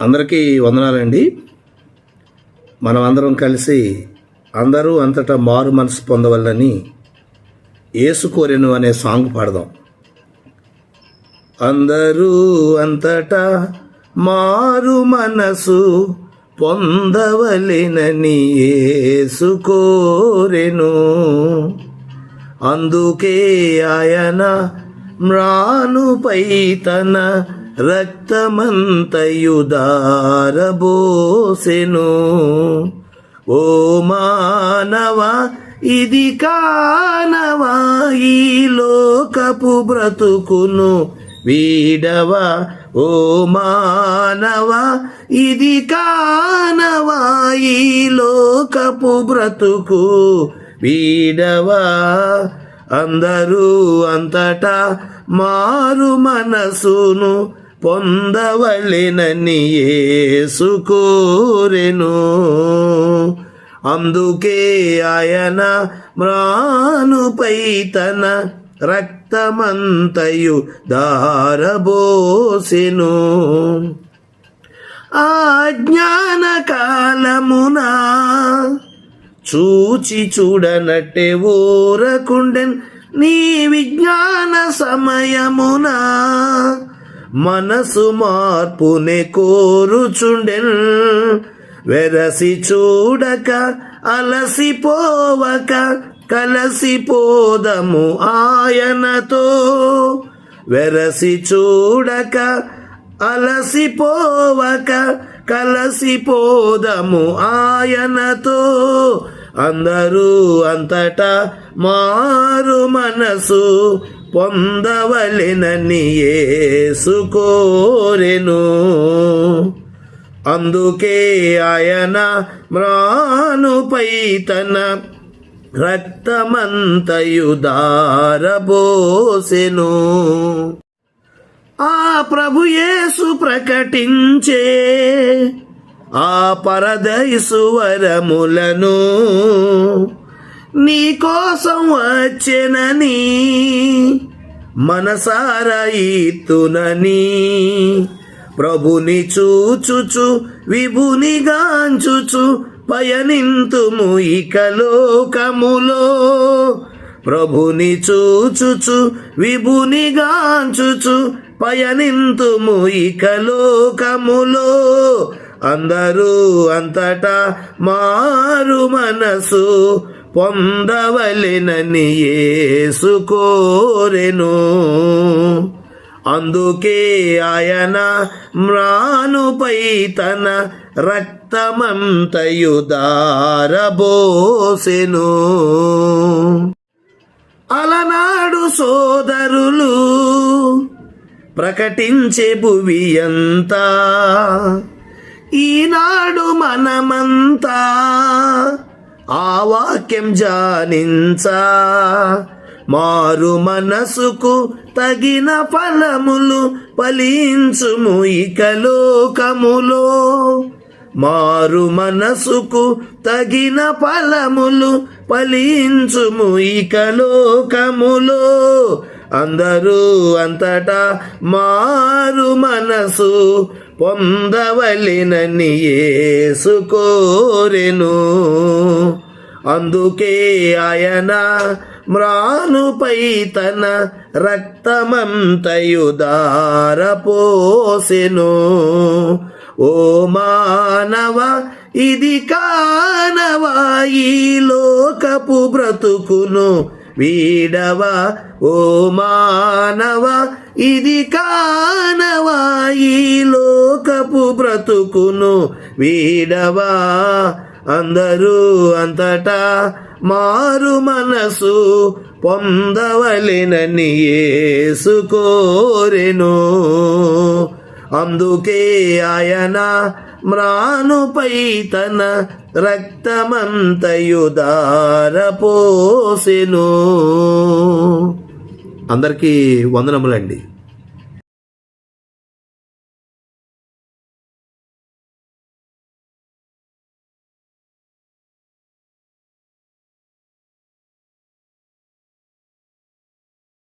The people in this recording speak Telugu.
అందరికీ వందనాలండి. మనం అందరం కలిసి అందరూ అంతటా మారు మనసు పొందవల్లని ఏసు కోరెను అనే సాంగ్ పాడదాం. అందరూ అంతటా మారు మనసు పొందవలెనని ఏసు కోరెను. అందుకే ఆయన మ్రానుపై తన రక్తమంతయుదారబోసెను. ఓ మానవ ఇది కానవా ఈ లోకపు బ్రతుకును వీడవ. ఓ మానవ ఇది కానవా ఈ లోకపు బ్రతుకు వీడవా. అందరూ అంతటా మారు మనసును పొందవలెనని ఏసుకోరెను అందుకే ఆయన మ్రానుపై తన రక్తమంతయు దారబోసెను ఆ జ్ఞాన చూచి చూడనట్టే ఓరకుండెన్ నీ విజ్ఞాన సమయమునా. మనసు మార్పునే కోరుచుండెన్. వెరసి చూడక అలసిపోవక కలసిపోదము ఆయనతో. వెరసి చూడక అలసిపోవక కలసిపోదము ఆయనతో. అందరూ అంతటా మారు మనసు పొందవలెనని ఏసుకోరెను అందుకే ఆయన మ్రానుపై తన రక్తమంతయుదారబోసెను ఆ ప్రభుయేసు ప్రకటించే ఆ పరదైసు నీకోసం వచ్చినని కోసం వచ్చెనని మనసారా ఈతునని ప్రభుని చూచుచు విభుని గాంచుచు పయనింతుము ఇక లోకములో. ప్రభుని చూచుచు విభుని గాంచుచు పయనింతుము ఇక లోకములో. అందరూ అంతటా మారు మనసు పొందవలెనని యేసు కోరెను. అందుకే ఆయన మ్రానుపై తన రక్తమంతయుదారబోసెను అలనాడు సోదరులు ప్రకటించే భువి అంతా ఈనాడు మనమంతా ఆ వాక్యం జానించా. మారు మనసుకు తగిన ఫలములు ఫలించుము ఇక లోకములో. మారు మనసుకు తగిన ఫలములు ఫలించుము ఇక లోకములో. అందరూ అంతటా మారు మనసు పొందవలెనని యేసు కోరెను. అందుకే ఆయన మ్రానుపై తన రక్తమంతయుదార పోసెను. ఓ మానవ ఇది కానవా ఈ లోకపు బ్రతుకును? వీడవ? ఓ మానవ ఇది కానవా? ఈ లోకపు బ్రతుకును వీడవా? అందరూ అంతటా మారు మనసు పొందవలెనని యేసు కోరెను. అందుకే ఆయన మ్రానుపై తన రక్తమంతయుదారపోసెను. అందరికీ వందనములండి.